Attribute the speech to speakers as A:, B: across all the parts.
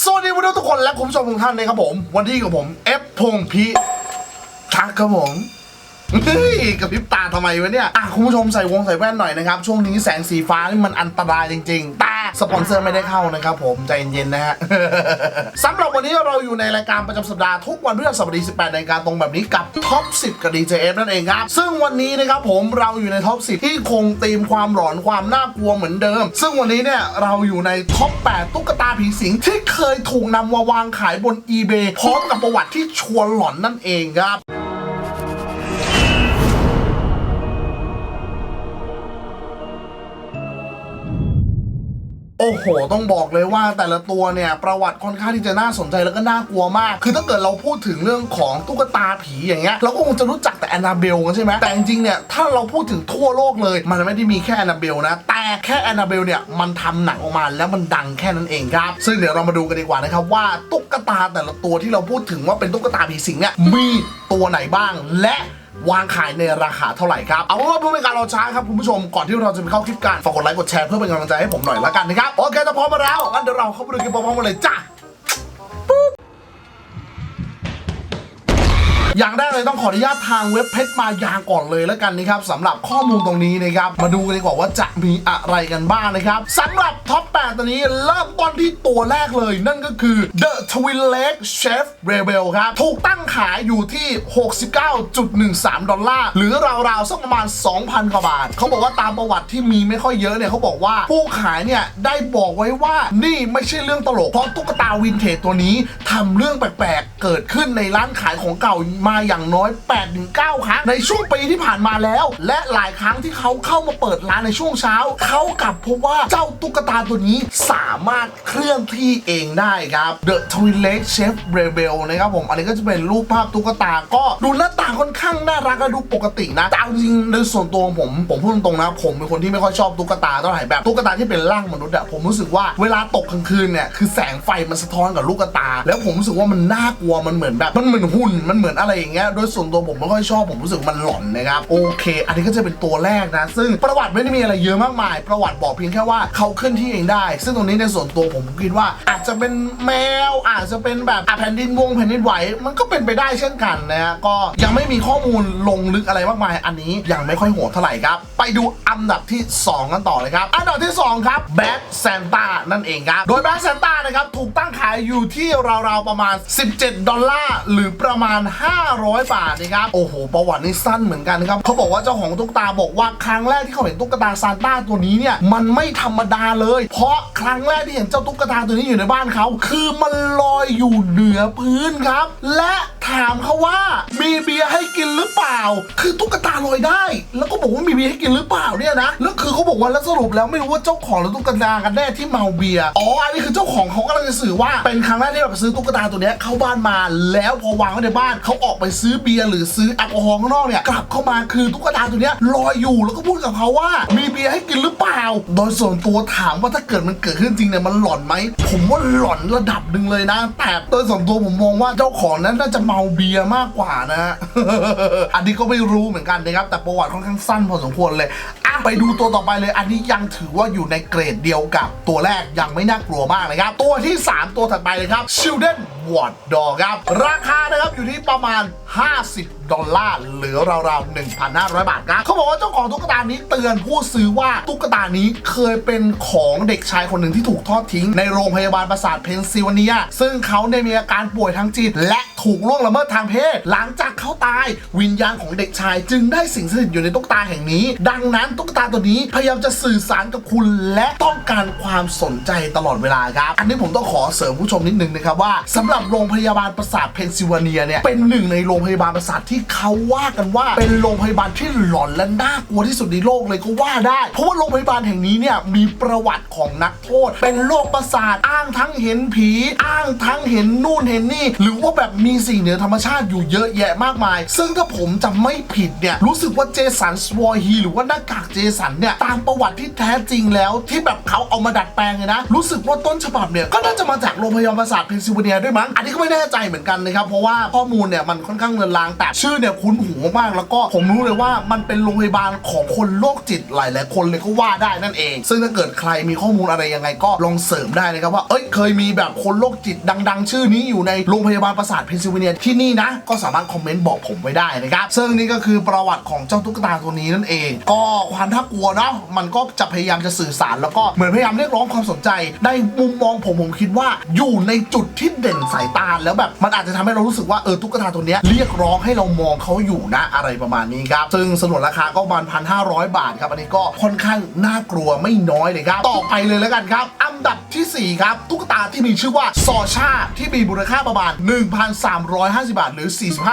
A: สวัสดีวันนี้ทุกคนและคุณผู้ชมทุกท่านนะครับผม วันนี้กับผมเอฟพงพีทักครับผมเฮ้ยกับพริบตาทำไมวะเนี่ยอะคุณผู้ชมใส่วงใส่แว่นหน่อยนะครับ ช่วงนี้แสงสีฟ้านี่มันอันตรายจริงๆต่ สปอนเซอร์ไม่ได้เข้านะครับผมใจเย็นๆนะฮะ สำหรับวันนี้เราอยู่ในรายการประจำสัปดาห์ทุกวันพฤหัสบดี 18นาฬิกาตรงแบบนี้กับท็อป 10 กับ DJF นั่นเองครับ ซึ่งวันนี้นะครับผมเราอยู่ในท็อป 10 ที่คงธีมความหลอนความน่ากลัวเหมือนเดิม ซึ่งวันนี้เนี่ยเราอยู่ในท็อป 8 ตุ๊กตาผีสิงที่เคยถูกนำมาวางขายบน eBay พร้อมกับประวัติที่ชวนหลอนนั่นเองครับ โอ้โห ต้องบอกเลยว่าแต่ละตัวเนี่ยประวัติค่อนข้างที่จะน่าสนใจแล้วก็น่ากลัวมาก คือถ้าเกิดเราพูดถึงเรื่องของตุ๊กตาผีอย่างเงี้ยเราก็คงจะรู้จักแต่แอนนาเบลกันใช่ไหมแต่จริงๆเนี่ยถ้าเราพูดถึงทั่วโลกเลย มันไม่ได้มีแค่แอนนาเบลนะแต่แค่แอนนาเบลเนี่ยมันทำหนังออกมาแล้วมันดังแค่นั้นเองครับ ซึ่งเดี๋ยวเรามาดูกันดีกว่านะครับว่าตุ๊กตาแต่ละตัวที่เราพูดถึงว่าเป็นตุ๊กตาผีสิงเนี่ยมีตัวไหนบ้างและ วางขายในราคาเท่าไหร่ครับ เอาเป็นว่าเพื่อเป็นการเราช้าครับคุณผู้ชมก่อนที่เราจะไปเข้าคลิปกันฝากกดไลค์กดแชร์เพื่อเป็นกำลังใจให้ผมหน่อยละกันนะครับโอเคถ้าพร้อมมาแล้วงั้นเดี๋ยวเราเข้าไปดูกันพร้อมๆกันเลยจ้า อย่างแรกเลยต้องขออนุญาตทางเว็บเพชรมายาก่อนเลยแล้วกันนะครับสำหรับข้อมูลตรงนี้นะครับ มาดูกันดีกว่าว่าจะมีอะไรกันบ้างนะครับสำหรับท็อป 8 ตัวนี้เริ่มต้นที่ตัวแรกเลย นั่นก็คือ The Twin Lake Chef Rebel ครับ ถูกตั้งขายอยู่ที่ 69.13 ดอลลาร์ หรือราวๆสักประมาณ 2,000 กว่าบาท เขาบอกว่าตามประวัติที่มีไม่ค่อยเยอะเนี่ยเขาบอกว่าผู้ขายเนี่ย ได้บอกไว้ว่านี่ไม่ใช่เรื่องตลก เพราะตุ๊กตาวินเทจตัวนี้ทำเรื่องแปลกๆ เกิดขึ้นในร้านขายของเก่ามาอย่างน้อย 8-9 ครั้งในช่วงปีที่ผ่านมาแล้ว และหลายครั้งที่เขาเข้ามาเปิดร้านในช่วงเช้า เขากลับพบว่าเจ้าตุ๊กตาตัวนี้สามารถเคลื่อนที่เองได้ครับ The Twin Leg Chef Rebel นะครับผม อันนี้ก็จะเป็นรูปภาพตุ๊กตา ก็ดูหน้าตาค่อนข้างน่ารักและดูปกตินะแต่เอาจริงๆในส่วนตัวของผม ผมพูดตรงๆนะ ผมเป็นคนที่ไม่ค่อยชอบตุ๊กตาเท่าไหร่แบบตุ๊กตาที่เป็นร่างมนุษย์อะผมรู้สึกว่าเวลาตกกลางคืนเนี่ยคือแสงไฟมันสะท้อนกับลูกตา แล้วผมรู้สึกว่ามันน่ากลัวมันเหมือนแบบมันเหมือนหุ่นมันเหมือนอะไรอย่างเงี้ยโดยส่วนตัวผมไม่ค่อยชอบผมรู้สึกมันหลอนนะครับโอเค อันนี้ก็จะเป็นตัวแรกนะ ซึ่งประวัติไม่ได้มีอะไรเยอะมากมาย ประวัติบอกเพียงแค่ว่าเขาเคลื่อนที่เองได้ ซึ่งตรงนี้ในส่วนตัวผมคิดว่า อาจจะเป็นแมวอาจจะเป็นแบบแผ่นดินวงแผ่นดินไหวมันก็เป็นไปได้เช่นกันนะฮะก็ยังไม่มีข้อมูลลงลึกอะไรมากมาย อันนี้ยังไม่ค่อยโหดเท่าไหร่ครับ ไปดูอันดับที่ 2 กันต่อเลยครับ อันดับที่ 2 ครับแบทแซนต้านั่นเองครับ โดยแบทแซนต้านะครับถูกตั้งขายอยู่ที่ราวๆประมาณ 17 ดอลลาร์หรือประมาณ500 บาทนะครับ โอ้โห ประวัตินี่สั้นเหมือนกันนะครับเขาบอกว่าเจ้าของตุ๊กตาบอกว่าครั้งแรกที่เขาเห็นตุ๊กตาซานต้าตัวนี้เนี่ย มันไม่ธรรมดาเลย เพราะครั้งแรกที่เห็นเจ้าตุ๊กตาตัวนี้อยู่ในบ้านเขา คือมันลอยอยู่เหนือพื้นครับ และถามเขาว่ามีเบียร์ให้กินหรือเปล่า คือตุ๊กตาลอยได้ แล้วก็บอกว่ามีเบียร์ให้กินหรือเปล่าเนี่ยนะ แล้วคือเขาบอกว่าแล้วสรุปแล้วไม่รู้ว่าเจ้าของหรือตุ๊กตากันแน่ที่เมาเบียร์ อ๋อ อันนี้คือเจ้าของเขากำลังจะสื่อว่าเป็นครั้งแรกที่แบบซื้อตุ๊กตาตัวนี้เข้าบ้านมา แล้วพอวางไว้ในบ้านเขาออกไปซื้อเบียร์หรือซื้อแอลกอฮอล์ข้างนอกเนี่ยกลับเข้ามาคือตุ๊กตาตัวเนี้ยลอยอยู่แล้วก็พูดกับเขาว่า มีเบียร์ให้กินหรือเปล่า โดยส่วนตัวถามว่าถ้าเกิดมันเกิดขึ้นจริงเนี่ยมันหลอนไหมผมว่าหลอนระดับหนึ่งเลยนะ แต่โดยส่วนตัวผมมองว่าเจ้าของนั้นน่าจะเมาเบียร์มากกว่านะฮะอันนี้ก็ไม่รู้เหมือนกันนะครับแต่ประวัติค่อนข้างสั้นพอสมควรเลยอะไปดูตัวต่อไปเลย อันนี้ยังถือว่าอยู่ในเกรดเดียวกับตัวแรกยังไม่น่ากลัวมากนะครับตัวที่ 3 ตัวถัดไปเลยครับ Children Ward Dog ครับราคานะครับอยู่ที่ประมาณ Hasse ดอลลาร์หรือราวๆ1,500 บาทครับเขาบอกว่าเจ้าของตุ๊กตานี้เตือนผู้ซื้อว่าตุ๊กตานี้เคยเป็นของเด็กชายคนหนึ่งที่ถูกทอดทิ้ง ในโรงพยาบาลประสาทเพนซิลเวเนีย ซึ่งเขาได้มีอาการป่วยทางจิต และถูกล่วงละเมิดทางเพศ หลังจากเขาตาย วิญญาณของเด็กชายจึงได้สิงสถิตอยู่ในตุ๊กตาแห่งนี้ ดังนั้นตุ๊กตาตัวนี้พยายามจะสื่อสารกับคุณและต้องการความสนใจตลอดเวลาครับอันนี้ผมต้องขอเสริมผู้ชมนิดนึงนะครับว่าสำหรับโรงพยาบาลประสาทเพนซิลเวเนียเนี่ยเป็นหนึ่งในโรงพยาบาลประสาทที่เขาว่ากันว่าเป็นโรงพยาบาลที่หลอนและน่ากลัวที่สุดในโลกเลยก็ว่าได้ เพราะว่าโรงพยาบาลแห่งนี้เนี่ยมีประวัติของนักโทษ เป็นโรคประสาทอ้างทั้งเห็นผี อ้างทั้งเห็นนู่นเห็นนี่ หรือว่าแบบมีสิ่งเหนือธรรมชาติอยู่เยอะแยะมากมาย ซึ่งถ้าผมจำไม่ผิดเนี่ยรู้สึกว่าเจสันสวอฮีหรือว่าหน้ากากเจสันเนี่ยตามประวัติที่แท้จริงแล้วที่แบบเขาเอามาดัดแปลงเลยนะ รู้สึกว่าต้นฉบับเนี่ยก็น่าจะมาจากโรงพยาบาลประสาทเพนซิลเวเนียด้วยมั้งอันนี้ก็ไม่แน่ใจเหมือนกันนะครับเพราะว่าข้อมูลเนี่ยมันค่อนข้างเลือนลางแต่ชื่อเนี่ยคุ้นหูมากแล้วก็ผมรู้เลยว่ามันเป็นโรงพยาบาลของคนโรคจิตหลายๆคนเลยก็ว่าได้นั่นเอง ซึ่งถ้าเกิดใครมีข้อมูลอะไรยังไงก็ลองเสริมได้นะครับว่าเอ้ยเคยมีแบบคนโรคจิตดัง ๆ ชื่อนี้อยู่ในโรงพยาบาลประสาทเพนซิลเวเนียที่นี่นะ ก็สามารถคอมเมนต์บอกผมไว้ได้นะครับซึ่งนี่ก็คือประวัติของเจ้าตุ๊กตาตัวนี้นั่นเอง ก็ความน่ากลัวเนาะมันก็จะพยายามจะสื่อสารแล้วก็เหมือนพยายามเรียกร้องความสนใจในมุมมองผมผมคิดว่าอยู่ในจุดที่เด่นสายตาแล้วแบบมันอาจจะทำให้เรารู้สึกว่าเออตุ๊กตาตัวนี้เรียกร้องให้เรามองเขาอยู่นะอะไรประมาณนี้ครับ ซึ่งสนุนราคาก็ประมาณพันห้าร้อยบาทครับ อันนี้ก็ค่อนข้างน่ากลัวไม่น้อยเลยครับ ต่อไปเลยแล้วกันครับ อันดับทีสี่ 4 ครับ ตุ๊กตาที่มีชื่อว่าซอชาที่มีมูลค่าประมาณ 1,350 บาท หรือ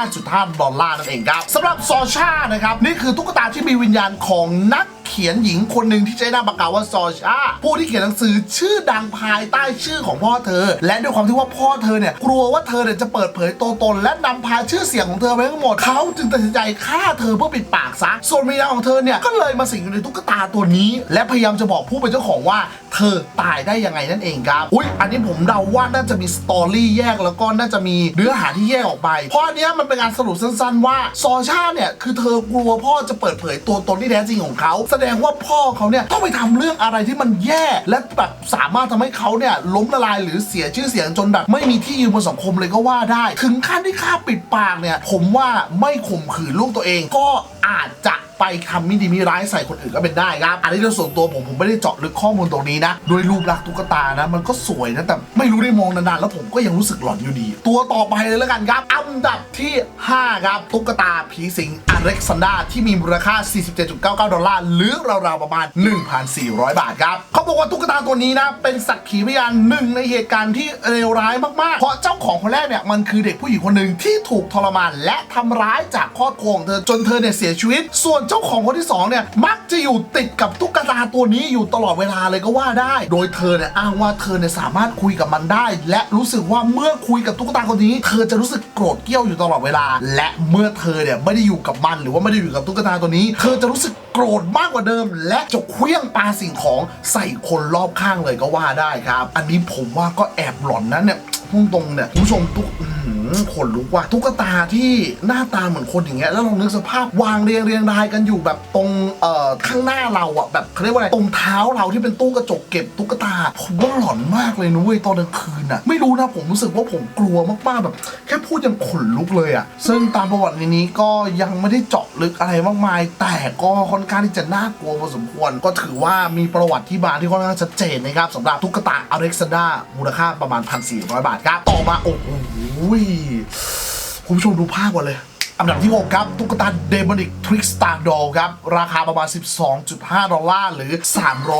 A: 45.5 ดอลลาร์นั่นเองครับสำหรับซอชานะครับนี่คือตุ๊กตาที่มีวิญญาณของนัก เขียนหญิงคนหนึ่งที่ใช้นามปากกาว่าซอชาผู้ที่เขียนหนังสือชื่อดังภายใต้ชื่อของพ่อเธอ และด้วยความที่ว่าพ่อเธอเนี่ยกลัวว่าเธอเนี่ยจะเปิดเผยตัวตน และนำพาชื่อเสียงของเธอไปทั้งหมดเขาจึงตัดสินใจฆ่าเธอเพื่อปิดปากซะส่วนวิญญาณของเธอเนี่ยก็เลยมาสิงอยู่ในตุ๊กตาตัวนี้ และพยายามจะบอกผู้เป็นเจ้าของว่าเธอตายได้ยังไงนั่นเองครับอุ๊ยอันนี้ผมเดาว่าน่าจะมีสตอรี่แยกแล้วก็น่าจะมีเนื้อหาที่แยกออกไป เพราะอันเนี้ยมันเป็นการสรุปสั้น ๆ ว่าซอชาเนี่ยคือเธอกลัวพ่อจะเปิดเผยตัวตนที่แท้จริงของเขาแสดงว่าพ่อเขาเนี่ยต้องไปทำเรื่องอะไรที่มันแย่ และแบบสามารถทำให้เขาเนี่ยล้มละลายหรือเสียชื่อเสียงจนแบบไม่มีที่ยืนบนสังคมเลยก็ว่าได้ ถึงขั้นที่ฆ่าปิดปากเนี่ย ผมว่าไม่ข่มขืนลูกตัวเองก็อาจจะ ไปทำม่ดีม่ร้ายใส่คนอื่นก็เป็นได้ครับ อันนี้โดยส่วนตัวผมผมไม่ได้เจาะลึกข้อมูลตรงนี้นะโดยรูปลักษณ์ตุ๊กตานะ มันก็สวยนะ แต่ไม่รู้ได้มองนานๆ แล้วผมก็ยังรู้สึกหลอนอยู่ดี ตัวต่อไปเลยแล้วกันครับ อันดับที่ 5 ครับ ตุ๊กตาผีสิงอเล็กซานดราที่มีมูลค่า 47.99 ดอลลาร์ หรือราวๆประมาณ 1,400 บาทครับเขาบอกว่าตุ๊กตาตัวนี้นะเป็นสักขีพยานหนึ่งในเหตุการณ์ที่เลวร้ายมากๆ เพราะเจ้าของคนแรกเนี่ยมันคือเด็กผู้หญิงคนหนึ่งที่ถูกทรมานและทำร้ายจากครอบครัวของเธอจนเธอเนี่ยเสียชีวิต ส่วนเจ้าของคนที่สองเนี่ยมักจะอยู่ติดกับตุ๊กตาตัวนี้อยู่ตลอดเวลาเลยก็ว่าได้ โดยเธอเนี่ยอ้างว่าเธอเนี่ยสามารถคุยกับมันได้ และรู้สึกว่าเมื่อคุยกับตุ๊กตาคนนี้ เธอจะรู้สึกโกรธเกรี้ยวอยู่ตลอดเวลา และเมื่อเธอเนี่ยไม่ได้อยู่กับมันหรือว่าไม่ได้อยู่กับตุ๊กตาตัวนี้ เธอจะรู้สึกโกรธมากกว่าเดิม และจะเคลี้ยงปาสิ่งของใส่คนรอบข้างเลยก็ว่าได้ครับ อันนี้ผมว่าก็แอบหลอนนะเนี่ยพุ่งตรงเนี่ยคุณผู้ชมตุ๊ก ขนลุกว่ะตุ๊กตาที่หน้าตาเหมือนคนอย่างเงี้ยแล้วลองนึกสภาพวางเรียงเรียงรายกันอยู่แบบตรงเอ่อข้างหน้าเราอะแบบเขาเรียกว่าอะไรตรงเท้าเราที่เป็นตู้กระจกเก็บตุ๊กตาผมว่าหลอนมากเลยนุ้ยตอนกลางคืนอะไม่รู้นะผมรู้สึกว่าผมกลัวมากๆแบบ แค่พูดยังขนลุกเลยอะซึ่งตามประวัติในนี้ก็ยังไม่ได้เจาะลึกอะไรมากมาย แต่ก็ค่อนข้างที่จะน่ากลัวพอสมควร ก็ถือว่ามีประวัติที่มาที่ค่อนข้างชัดเจนนะครับสำหรับตุ๊กตาอเล็กซานดรามูลค่าประมาณ1,400บาทครับต่อมาโอ้โห คุณผู้ชมดูภาพก่อนเลย อันดับที่ 6 ครับ ตุ๊กตาเดมอนิกทริกสตาร์ดอลครับ ราคาประมาณ 12.5 ดอลลาร์ หรือ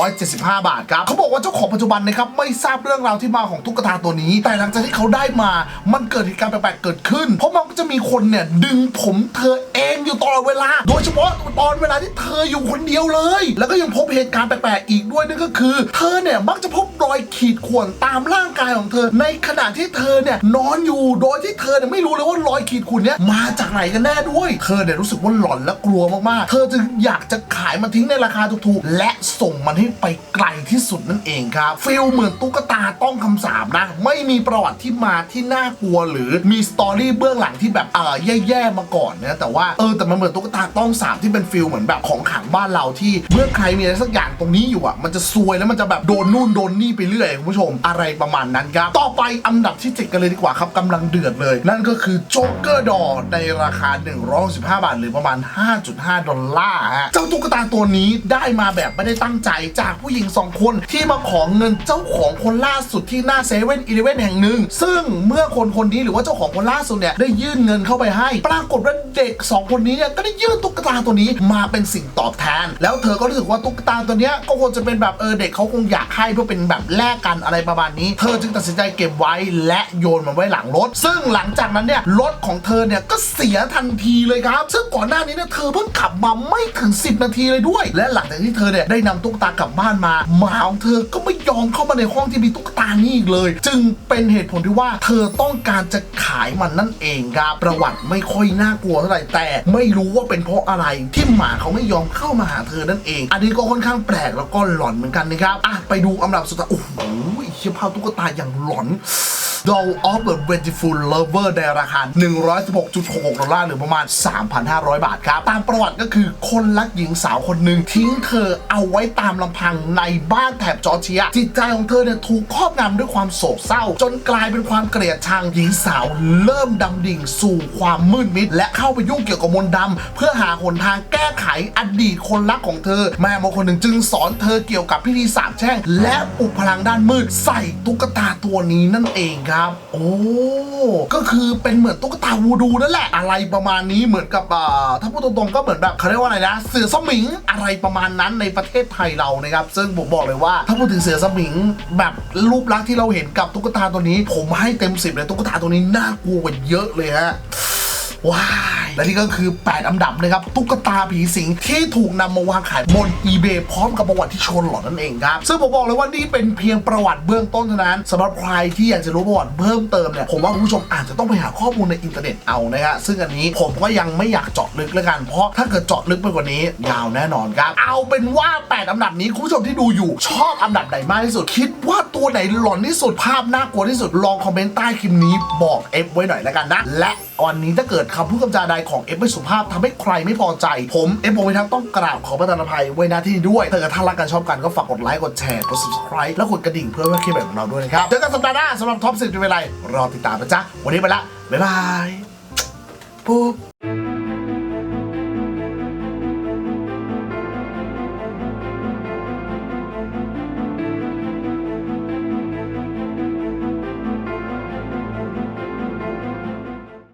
A: 375 บาทครับ เขาบอกว่าเจ้าของปัจจุบันนะครับ ไม่ทราบเรื่องราวที่มาของตุ๊กตาตัวนี้ แต่หลังจากที่เขาได้มา มันเกิดเหตุการณ์แปลกๆ เกิดขึ้น เพราะมันก็จะมีคนเนี่ย ดึงผมเธอเองอยู่ตลอดเวลา โดยเฉพาะตอนเวลาที่เธออยู่คนเดียวเลย แล้วก็ยังพบเหตุการณ์แปลกๆ อีกด้วยนั่นก็คือ เธอเนี่ยมักจะพบรอยขีดข่วนตามร่างกายของเธอ ในขณะที่เธอเนี่ยนอนอยู่ โดยที่เธอเนี่ยไม่รู้เลยว่ารอยขีดข่วนเนี้ยมาจากไหนกันแน่ด้วย เธอเนี่ยรู้สึกว่าหลอนและกลัวมากๆ เธอจึงอยากจะขายมันทิ้งในราคาถูกๆ และส่งมันให้ไปไกลที่สุดนั่นเองครับฟิลเหมือนตุ๊กตาต้องคำสาปนะ ไม่มีประวัติที่มาที่น่ากลัวหรือมีสตอรี่เบื้องหลังที่แบบเออแย่ๆมาก่อนนะแต่ว่าเออแต่มันเหมือนตุ๊กตาต้องสาปที่เป็นฟิลเหมือนแบบของขังบ้านเราที่เมื่อใครมีอะไรสักอย่างตรงนี้อยู่อะมันจะซวยแล้วมันจะแบบโดนนู่นโดนนี่ไปเรื่อยคุณผู้ชมอะไรประมาณนั้นครับต่อไปอันดับที่7กันเลยดีกว่าครับกำลังเดือดเลย นั่นก็คือโจ๊กเกอร์ดอในราคาคา 165 บาท หรือประมาณ 5.5 ดอลลาร์ฮะ เจ้าตุ๊กตาตัวนี้ได้มาแบบไม่ได้ตั้งใจจากผู้หญิง 2 คนที่มาขอเงินเจ้าของคนล่าสุดที่หน้าเซเว่นอีเลเว่นแห่งหนึ่ง ซึ่งเมื่อคนคนนี้หรือว่าเจ้าของคนล่าสุดเนี่ย ได้ยื่นเงินเข้าไปให้ ปรากฏว่าเด็ก 2 คนนี้เนี่ย ก็ได้ยื่นตุ๊กตาตัวนี้มาเป็นสิ่งตอบแทน แล้วเธอก็รู้สึกว่าตุ๊กตาตัวเนี้ยก็คงจะเป็นแบบเออเด็กเขาคงอยากให้เพื่อเป็นแบบแลกกันอะไรประมาณนี้ เธอจึงตัดสินใจเก็บไว้และโยนมันไว้หลังรถ ซึ่งหลังจากนั้นเนี่ยรถของเธอเนี่ยก็เสียทันทีเลยครับ ซึ่งก่อนหน้านี้เนี่ยเธอเพิ่งกลับมาไม่ถึง 10 นาทีเลยด้วย และหลังจากที่เธอเนี่ยได้นำตุ๊กตากลับบ้านมาหมาของเธอก็ไม่ยอมเข้ามาในห้องที่มีตุ๊กตานี่อีกเลย จึงเป็นเหตุผลที่ว่า เธอต้องการจะขายมันนั่นเองครับประวัติไม่ค่อยน่ากลัวเท่าไหร่แต่ไม่รู้ว่าเป็นเพราะอะไรที่หมาเขาไม่ยอมเข้ามาหาเธอนั่นเอง อันนี้ก็ค่อนข้างแปลกแล้วก็หลอนเหมือนกันนะครับอะไปดูอันดับสุดท้ายโอ้โหเชี่ยภาพตุ๊กตาอย่างหลอน Doll of the Beautiful Lover ในราคา 116.66 ดอลลาร์หรือประมาณ 3,500 บาทครับ ตามประวัติก็คือคนรักหญิงสาวคนหนึ่งทิ้งเธอเอาไว้ตามลำพังในบ้านแถบจอร์เจีย จิตใจของเธอเนี่ยถูกครอบงำด้วยความโศกเศร้า จนกลายเป็นความเกลียดชังหญิงสาวเริ่มดำดิ่งสู่ความมืดมิด และเข้าไปยุ่งเกี่ยวกับมนต์ดำเพื่อหาหนทางแก้ไขอดีตคนรักของเธอ แม่มงคนหนึ่งจึงสอนเธอเกี่ยวกับพิธีสาบแช่ง และปลุกพลังด้านมืดใส่ตุ๊กตาตัวนี้นั่นเองครับ โอ้ ก็คือเป็นเหมือนตุ๊กตาวูดูนั่นแหละ อะไรประมาณนี้เหมือนกับถ้าพูดตรงๆก็เหมือนแบบเขาเรียกว่าอะไรนะ เสือสมิงอะไรประมาณนั้นในประเทศไทยเรานะครับ ซึ่งผมบอกเลยว่า ถ้าพูดถึงเสือสมิงแบบรูปลักษณ์ที่เราเห็นกับตุ๊กตาตัวนี้ ผมให้เต็มสิบเลยตุ๊กตาตัวนี้น่ากลัวกว่าเยอะเลยฮะ ว้า และนี่ก็คือ 8 อันดับนะครับตุ๊กตาผีสิงที่ถูกนำมาวางขายบน eBay พร้อมกับประวัติที่ชนหลอนนั่นเองครับ ซึ่งผมบอกเลยว่านี่เป็นเพียงประวัติเบื้องต้นเท่านั้นสำหรับใครที่อยากจะรู้ประวัติเพิ่มเติมเนี่ยผมว่าคุณผู้ชมอาจจะต้องไปหาข้อมูลในอินเทอร์เน็ตเอานะฮะซึ่งอันนี้ผมก็ยังไม่อยากเจาะลึกแล้วกันเพราะถ้าเกิดเจาะลึกไปกว่านี้ยาวแน่นอนครับ เอาเป็นว่า 8 อันดับนี้คุณผู้ชมที่ดูอยู่ชอบอันดับไหนมากที่สุด คิดว่าตัวไหนหลอนที่สุดภาพน่ากลัวที่สุดลองคอมเมนต์ใต้คลิปนี้บอกเอฟไว้หน่อยแล้วกันนะและ วันนี้ถ้าเกิดคำพูดคำจาใดของเอฟไม่สุภาพทำให้ใครไม่พอใจ ผมเอฟโอวิทักษ์ต้องกราบขอประทานอภัยไว้หน้าที่ด้วยถ้าเกิดท่านรักกันชอบกันก็ฝากกดไลค์กดแชร์กด subscribe แล้วกดกระดิ่งเพื่อไม่ให้คลิปแบบของเราด้วยนะครับเจอกันสัปดาห์หน้าสำหรับท็อปสิบเป็นไรรอติดตามนะจ๊ะวันนี้ไปละบ๊ายบายปุ๊บ